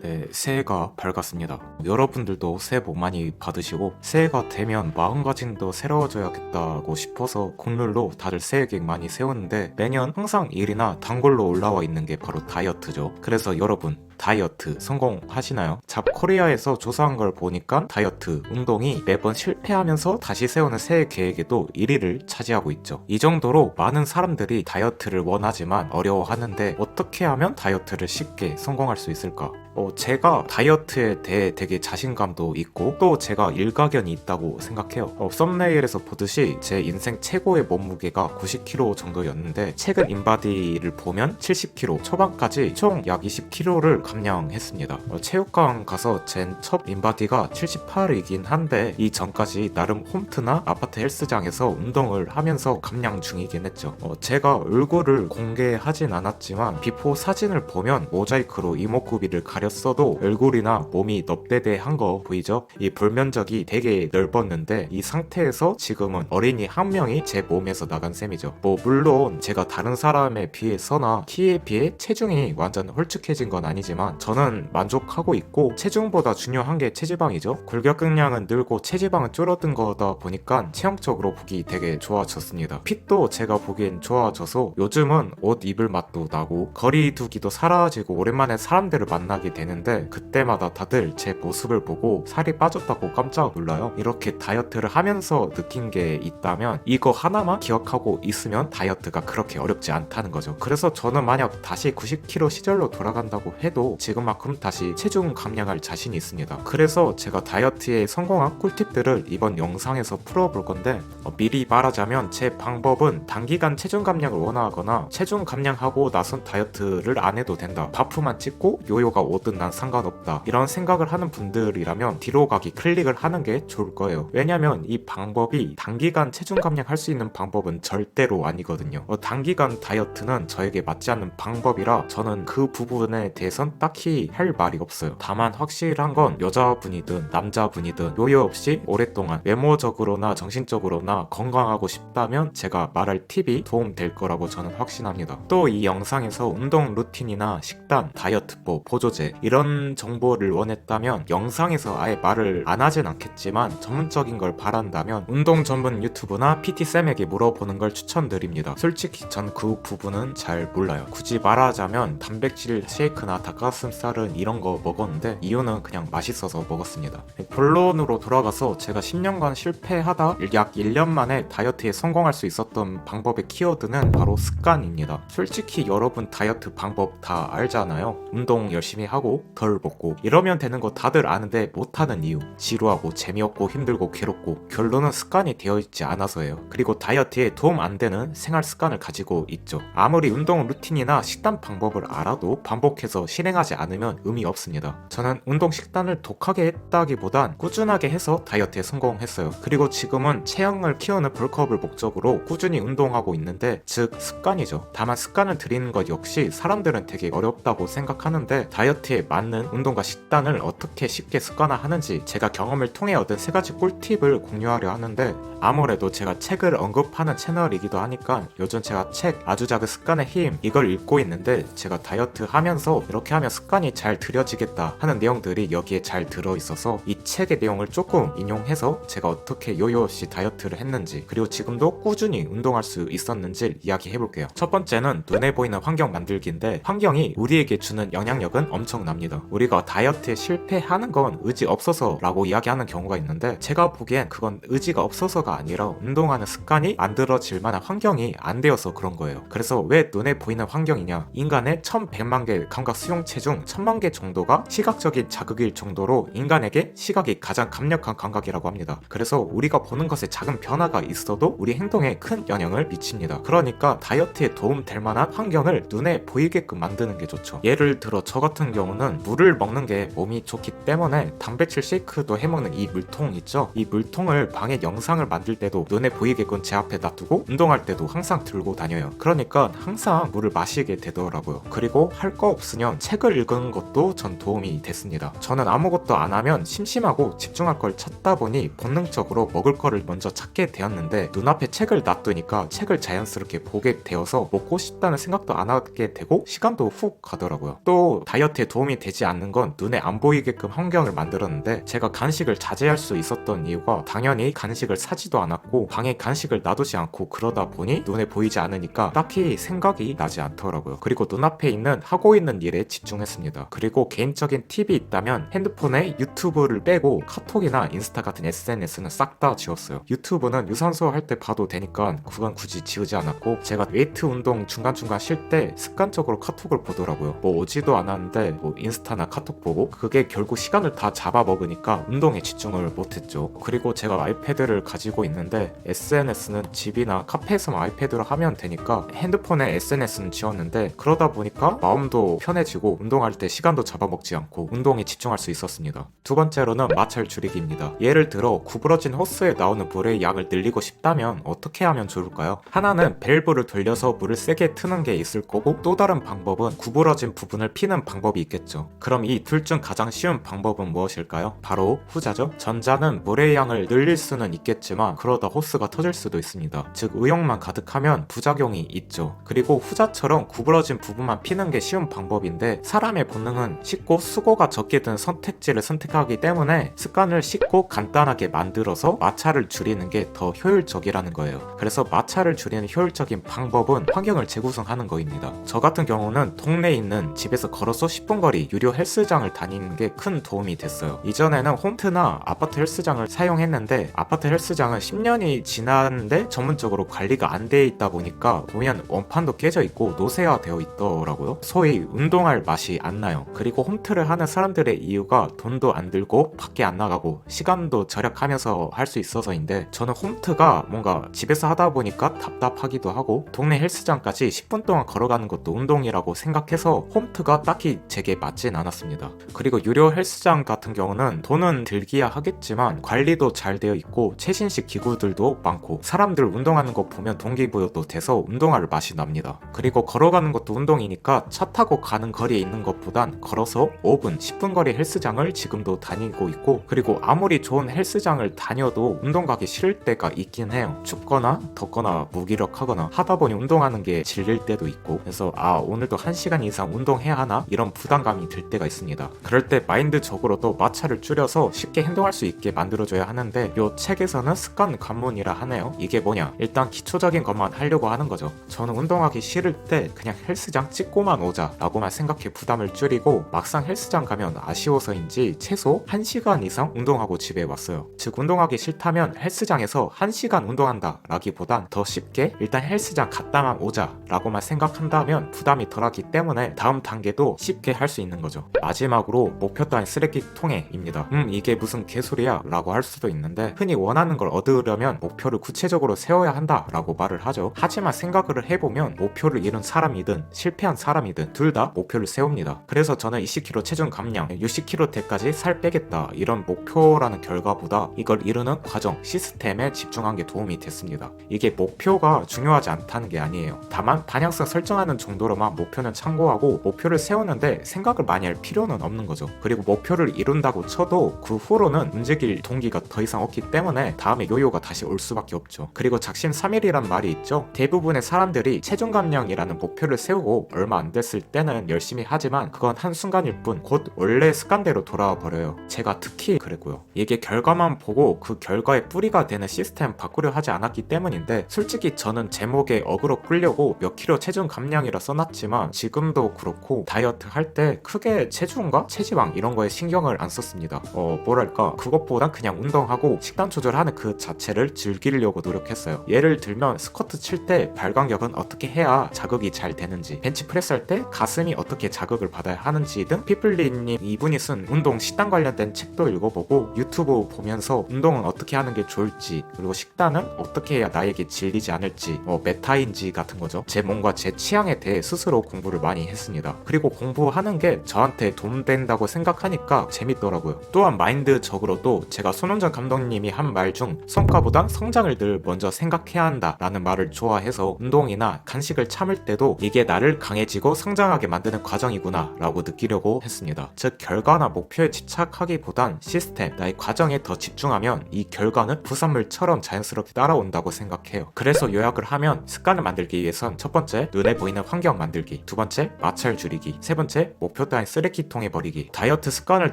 네, 새해가 밝았습니다. 여러분들도 새해 복 많이 받으시고 새해가 되면 마음가짐도 새로워져야겠다고 싶어서 국룰로 다들 새해 계획 많이 세우는데 매년 항상 일이나 단골로 올라와 있는 게 바로 다이어트죠. 그래서 여러분 다이어트 성공하시나요? 잡코리아에서 조사한 걸 보니까 다이어트 운동이 매번 실패하면서 다시 세우는 새해 계획에도 1위를 차지하고 있죠. 이 정도로 많은 사람들이 다이어트를 원하지만 어려워하는데 어떻게 하면 다이어트를 쉽게 성공할 수 있을까? 어, 제가 다이어트에 대해 되게 자신감도 있고 또 제가 일가견이 있다고 생각해요. 어, 썸네일에서 보듯이 제 인생 최고의 몸무게가 90kg 정도였는데 최근 인바디를 보면 70kg 초반까지 총 약 20kg를 감량했습니다. 어, 체육관 가서 젠첫 인바디가 78이긴 한데 이 전까지 나름 홈트나 아파트 헬스장에서 운동을 하면서 감량 중이긴 했죠. 어, 제가 얼굴을 공개하진 않았지만 비포 사진을 보면 모자이크로 이목구비를 가렸어도 얼굴이나 몸이 넙대대한 거 보이죠? 이 볼면적이 되게 넓었는데 이 상태에서 지금은 어린이 한 명이 제 몸에서 나간 셈이죠. 뭐 물론 제가 다른 사람에 비해서나 키에 비해 체중이 완전 홀쭉해진 건 아니지만 저는 만족하고 있고 체중보다 중요한 게 체지방이죠. 골격근량은 늘고 체지방은 줄어든 거다 보니까 체형적으로 보기 되게 좋아졌습니다. 핏도 제가 보기엔 좋아져서 요즘은 옷 입을 맛도 나고 거리 두기도 사라지고 오랜만에 사람들을 만나게 되는데 그때마다 다들 제 모습을 보고 살이 빠졌다고 깜짝 놀라요. 이렇게 다이어트를 하면서 느낀 게 있다면 이거 하나만 기억하고 있으면 다이어트가 그렇게 어렵지 않다는 거죠. 그래서 저는 만약 다시 90kg 시절로 돌아간다고 해도 지금만큼 다시 체중 감량할 자신이 있습니다. 그래서 제가 다이어트에 성공한 꿀팁들을 이번 영상에서 풀어볼 건데 어, 미리 말하자면 제 방법은 단기간 체중 감량을 원하거나 체중 감량하고 나선 다이어트를 안 해도 된다. 바프만 찍고 요요가 오든 난 상관없다. 이런 생각을 하는 분들이라면 뒤로 가기 클릭을 하는 게 좋을 거예요. 왜냐면 이 방법이 단기간 체중 감량할 수 있는 방법은 절대로 아니거든요. 어, 단기간 다이어트는 저에게 맞지 않는 방법이라 저는 그 부분에 대해선 딱히 할 말이 없어요. 다만 확실한 건 여자분이든 남자분이든 요요 없이 오랫동안 외모적으로나 정신적으로나 건강하고 싶다면 제가 말할 팁이 도움 될 거라고 저는 확신합니다. 또 이 영상에서 운동 루틴이나 식단, 다이어트법, 보조제 이런 정보를 원했다면 영상에서 아예 말을 안 하진 않겠지만 전문적인 걸 바란다면 운동 전문 유튜브나 PT쌤에게 물어보는 걸 추천드립니다. 솔직히 전 그 부분은 잘 몰라요. 굳이 말하자면 단백질 쉐이크나 닭가 슴살은 이런 거 먹었는데 이유는 그냥 맛있어서 먹었습니다. 본론으로 돌아가서 제가 10년간 실패하다 약 1년 만에 다이어트에 성공할 수 있었던 방법의 키워드는 바로 습관입니다. 솔직히 여러분 다이어트 방법 다 알잖아요. 운동 열심히 하고 덜 먹고 이러면 되는 거 다들 아는데 못하는 이유 지루하고 재미없고 힘들고 괴롭고 결론은 습관이 되어 있지 않아서예요. 그리고 다이어트에 도움 안 되는 생활 습관을 가지고 있죠. 아무리 운동 루틴이나 식단 방법을 알아도 반복해서 실행 하지 않으면 의미 없습니다. 저는 운동 식단을 독하게 했다기보단 꾸준하게 해서 다이어트에 성공했어요. 그리고 지금은 체형을 키우는 볼컵을 목적으로 꾸준히 운동하고 있는데 즉 습관이죠. 다만 습관을 들이는 것 역시 사람들은 되게 어렵다고 생각하는데 다이어트에 맞는 운동과 식단을 어떻게 쉽게 습관화하는지 제가 경험을 통해 얻은 세 가지 꿀팁을 공유하려 하는데 아무래도 제가 책을 언급하는 채널이기도 하니까 요즘 제가 책 아주 작은 습관의 힘 이걸 읽고 있는데 제가 다이어트 하면서 이렇게 하면 습관이 잘 들여지겠다 하는 내용들이 여기에 잘 들어 있어서 이 책의 내용을 조금 인용해서 제가 어떻게 요요 없이 다이어트를 했는지 그리고 지금도 꾸준히 운동할 수 있었는지 이야기해 볼게요. 첫 번째는 눈에 보이는 환경 만들기인데 환경이 우리에게 주는 영향력은 엄청납니다. 우리가 다이어트에 실패하는 건 의지 없어서 라고 이야기하는 경우가 있는데 제가 보기엔 그건 의지가 없어서가 아니라 운동하는 습관이 만들어질 만한 환경이 안 되어서 그런 거예요. 그래서 왜 눈에 보이는 환경이냐? 인간의 1100만 개 감각 수용 체중 1000만 개 정도가 시각적인 자극일 정도로 인간에게 시각이 가장 강력한 감각이라고 합니다. 그래서 우리가 보는 것에 작은 변화가 있어도 우리 행동에 큰 영향을 미칩니다. 그러니까 다이어트에 도움 될 만한 환경을 눈에 보이게끔 만드는 게 좋죠. 예를 들어 저 같은 경우는 물을 먹는 게 몸이 좋기 때문에 단백질 쉐이크도 해먹는 이 물통 있죠? 이 물통을 방에 영상을 만들 때도 눈에 보이게끔 제 앞에 놔두고 운동할 때도 항상 들고 다녀요. 그러니까 항상 물을 마시게 되더라고요. 그리고 할 거 없으면 책 책을 읽은 것도 전 도움이 됐습니다. 저는 아무것도 안 하면 심심하고 집중할 걸 찾다 보니 본능적으로 먹을 거를 먼저 찾게 되었는데 눈앞에 책을 놔두니까 책을 자연스럽게 보게 되어서 먹고 싶다는 생각도 안 하게 되고 시간도 훅 가더라고요. 또 다이어트에 도움이 되지 않는 건 눈에 안 보이게끔 환경을 만들었는데 제가 간식을 자제할 수 있었던 이유가 당연히 간식을 사지도 않았고 방에 간식을 놔두지 않고 그러다 보니 눈에 보이지 않으니까 딱히 생각이 나지 않더라고요. 그리고 눈앞에 있는 하고 있는 일에 집중했습니다. 그리고 개인적인 팁이 있다면 핸드폰에 유튜브를 빼고 카톡이나 인스타 같은 SNS는 싹 다 지웠어요. 유튜브는 유산소 할 때 봐도 되니까 그건 굳이 지우지 않았고 제가 웨이트 운동 중간중간 쉴 때 습관적으로 카톡을 보더라고요. 뭐 오지도 않았는데 뭐 인스타나 카톡 보고 그게 결국 시간을 다 잡아먹으니까 운동에 집중을 못했죠. 그리고 제가 아이패드를 가지고 있는데 SNS는 집이나 카페에서만 아이패드로 하면 되니까 핸드폰에 SNS는 지웠는데 그러다 보니까 마음도 편해지고 운동할 때 시간도 잡아먹지 않고 운동에 집중할 수 있었습니다. 두 번째로는 마찰 줄이기입니다. 예를 들어 구부러진 호스에 나오는 물의 양을 늘리고 싶다면 어떻게 하면 좋을까요? 하나는 밸브를 돌려서 물을 세게 트는 게 있을 거고 또 다른 방법은 구부러진 부분을 피는 방법이 있겠죠. 그럼 이 둘 중 가장 쉬운 방법은 무엇일까요? 바로 후자죠. 전자는 물의 양을 늘릴 수는 있겠지만 그러다 호스가 터질 수도 있습니다. 즉 의욕만 가득하면 부작용이 있죠. 그리고 후자처럼 구부러진 부분만 피는 게 쉬운 방법인데 사람의 본능은 쉽고 수고가 적게 든 선택지를 선택하기 때문에 습관을 쉽고 간단하게 만들어서 마찰을 줄이는 게 더 효율적이라는 거예요. 그래서 마찰을 줄이는 효율적인 방법은 환경을 재구성하는 거입니다. 저 같은 경우는 동네에 있는 집에서 걸어서 10분 거리 유료 헬스장을 다니는 게 큰 도움이 됐어요. 이전에는 홈트나 아파트 헬스장을 사용했는데 아파트 헬스장은 10년이 지났는데 전문적으로 관리가 안 돼 있다 보니까 보면 원판도 깨져 있고 노쇠화 되어 있더라고요. 소위 운동할 맛이 안 나요. 그리고 홈트를 하는 사람들의 이유가 돈도 안 들고 밖에 안 나가고 시간도 절약하면서 할 수 있어서인데 저는 홈트가 뭔가 집에서 하다 보니까 답답하기도 하고 동네 헬스장까지 10분 동안 걸어가는 것도 운동이라고 생각해서 홈트가 딱히 제게 맞진 않았습니다. 그리고 유료 헬스장 같은 경우는 돈은 들기야 하겠지만 관리도 잘 되어 있고 최신식 기구들도 많고 사람들 운동하는 거 보면 동기부여도 돼서 운동할 맛이 납니다. 그리고 걸어가는 것도 운동이니까 차 타고 가는 거리 에 있는 것보단 걸어서 5분, 10분 거리 헬스장을 지금도 다니고 있고 그리고 아무리 좋은 헬스장을 다녀도 운동 가기 싫을 때가 있긴 해요. 춥거나 덥거나 무기력하거나 하다 보니 운동하는 게 질릴 때도 있고 그래서 아 오늘도 1시간 이상 운동해야 하나 이런 부담감이 들 때가 있습니다. 그럴 때 마인드적으로도 마찰을 줄여서 쉽게 행동할 수 있게 만들어줘야 하는데 요 책에서는 습관 관문이라 하네요. 이게 뭐냐? 일단 기초적인 것만 하려고 하는 거죠. 저는 운동하기 싫을 때 그냥 헬스장 찍고만 오자 라고만 생각해 부담을 줄이고 막상 헬스장 가면 아쉬워서인지 최소 1시간 이상 운동하고 집에 왔어요. 즉 운동하기 싫다면 헬스장에서 1시간 운동한다 라기보단 더 쉽게 일단 헬스장 갔다만 오자 라고만 생각한다면 부담이 덜하기 때문에 다음 단계도 쉽게 할 수 있는 거죠. 마지막으로 목표 따윈 쓰레기통에입니다. 음 이게 무슨 개소리야 라고 할 수도 있는데 흔히 원하는 걸 얻으려면 목표를 구체적으로 세워야 한다 라고 말을 하죠. 하지만 생각을 해보면 목표를 이룬 사람이든 실패한 사람이든 둘 다 목표를 세웁니다. 그래서 저는 20kg 체중 감량, 60kg 대까지 살 빼겠다 이런 목표라는 결과보다 이걸 이루는 과정, 시스템에 집중한 게 도움이 됐습니다. 이게 목표가 중요하지 않다는 게 아니에요. 다만 방향성 설정하는 정도로만 목표는 참고하고 목표를 세우는데 생각을 많이 할 필요는 없는 거죠. 그리고 목표를 이룬다고 쳐도 그 후로는 움직일 동기가 더 이상 없기 때문에 다음에 요요가 다시 올 수밖에 없죠. 그리고 작심삼일이란 말이 있죠. 대부분의 사람들이 체중 감량이라는 목표를 세우고 얼마 안 됐을 때는 열심히 하지만 그건 한순간일 뿐 곧 원래 습관대로 돌아와 버려요. 제가 특히 그랬고요. 이게 결과만 보고 그 결과의 뿌리가 되는 시스템 바꾸려 하지 않았기 때문인데 솔직히 저는 제목에 어그로 끌려고 몇 킬로 체중 감량이라 써놨지만 지금도 그렇고 다이어트 할 때 크게 체중과 체지방 이런 거에 신경을 안 썼습니다. 어 뭐랄까 그것보단 그냥 운동하고 식단 조절하는 그 자체를 즐기려고 노력했어요. 예를 들면 스쿼트 칠 때 발광력은 어떻게 해야 자극이 잘 되는지 벤치프레스 할 때 가슴이 어떻게 자극을 받아야 하는지 등 피플리님 이분이 쓴 운동 식단 관련된 책도 읽어보고 유튜브 보면서 운동은 어떻게 하는 게 좋을지 그리고 식단은 어떻게 해야 나에게 질리지 않을지 뭐 메타인지 같은 거죠. 제 몸과 제 취향에 대해 스스로 공부를 많이 했습니다. 그리고 공부하는 게 저한테 도움된다고 생각하니까 재밌더라고요. 또한 마인드적으로도 제가 손원정 감독님이 한 말 중 성과보단 성장을 늘 먼저 생각해야 한다 라는 말을 좋아해서 운동이나 간식을 참을 때도 이게 나를 강해지고 성장하게 만드는 과정이 과정이구나 라고 느끼려고 했습니다. 즉 결과나 목표에 집착하기보단 시스템, 나의 과정에 더 집중하면 이 결과는 부산물처럼 자연스럽게 따라온다고 생각해요. 그래서 요약을 하면 습관을 만들기 위해선 첫 번째 눈에 보이는 환경 만들기, 두 번째 마찰 줄이기, 세 번째 목표 따윈 쓰레기통에 버리기. 다이어트 습관을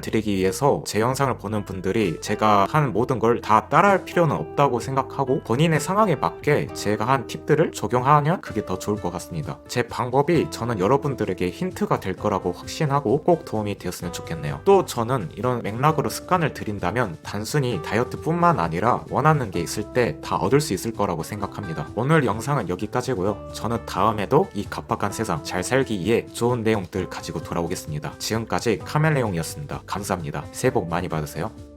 들이기 위해서 제 영상을 보는 분들이 제가 한 모든 걸 다 따라할 필요는 없다고 생각하고 본인의 상황에 맞게 제가 한 팁들을 적용하면 그게 더 좋을 것 같습니다. 제 방법이 저는 여러분들에게 힌트가 될 거라고 확신하고 꼭 도움이 되었으면 좋겠네요. 또 저는 이런 맥락으로 습관을 들인다면 단순히 다이어트뿐만 아니라 원하는 게 있을 때 다 얻을 수 있을 거라고 생각합니다. 오늘 영상은 여기까지고요. 저는 다음에도 이 각박한 세상 잘 살기 위해 좋은 내용들 가지고 돌아오겠습니다. 지금까지 카멜레용이었습니다. 감사합니다. 새해 복 많이 받으세요.